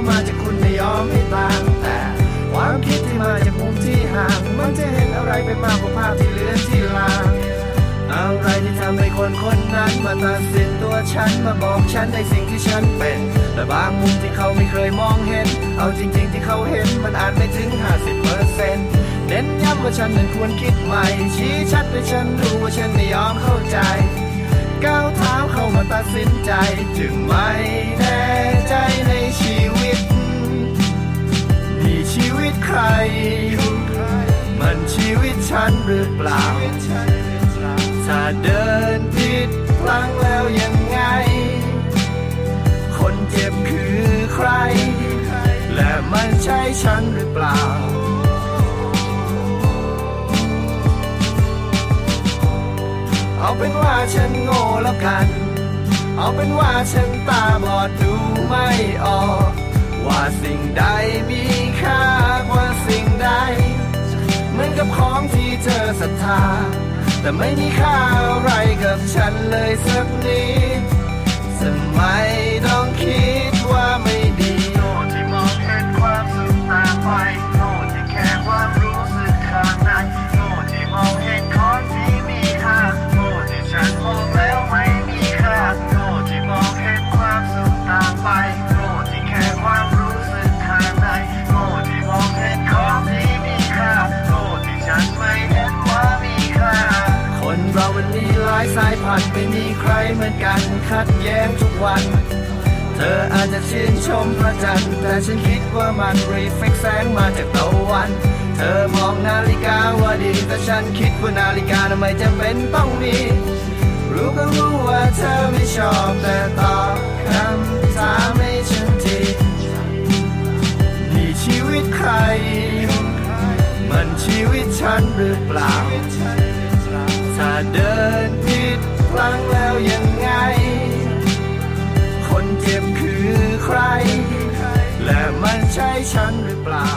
ามันก็มาจากคุณไม่ยอมให้ต่างแต่ ความคิดที่มาจากมุมที่ห่าง มันจะเห็นอะไรไปมากกว่าภาพที่เหลือที่ลางอะไรที่ทำให้คนคนนั้นมาตัดสินตัวฉันมาบอกฉันในสิ่งที่ฉันเป็นแต่บางมุมที่เขาไม่เคยมองเห็น เอาจริง ๆ ที่เขาเห็นมันอาจไม่ถึง 50เปอร์เซ็นต์เน้นย้ำว่าฉันนั้นควรคิดใหม่ ชี้ชัดให้ฉันรู้ว่าฉันไม่ยอมเข้าใจก้าวเท้าเข้ามาตัดสินใจ จึงไม่แน่ใจในชีวิต ตใคร มันชีวิตฉันหรือเปล่า ถ้าเดินผิดพลังแล้วยังไง คนเจ็บคือใคร และมันใช่ฉันหรือเปล่าเอาเป็นว่าฉันโง่แล้วกัน เอาเป็นว่าฉันตาบอดดูไม่ออก ว่าสิ่งใดมีค่า กับของที่เธอศรัทธา แต่ไม่มีค่าอะไรกับฉันเลยสัก เรามันมีหลายสายพันธุ์ไม่มีใครเหมือนกันขัดแย้งทุกวัน เธออาจจะชื่นชมพระจันทร์แต่ฉันคิดว่ามันรีเฟกแสงมาจากตะวัน เธอมองนาฬิกาว่าดีแต่ฉันคิดว่านาฬิกาทำไมจำเป็นต้องมี รู้ก็รู้ว่าเธอไม่ชอบแต่ตอบคำถามให้ฉันทีนี่ชีวิตใคร มันชีวิตฉันหรือเปล่า เดินผิดพลังแล้วยังไง คนเจ็บคือใคร และมันใช่ฉันหรือเปล่า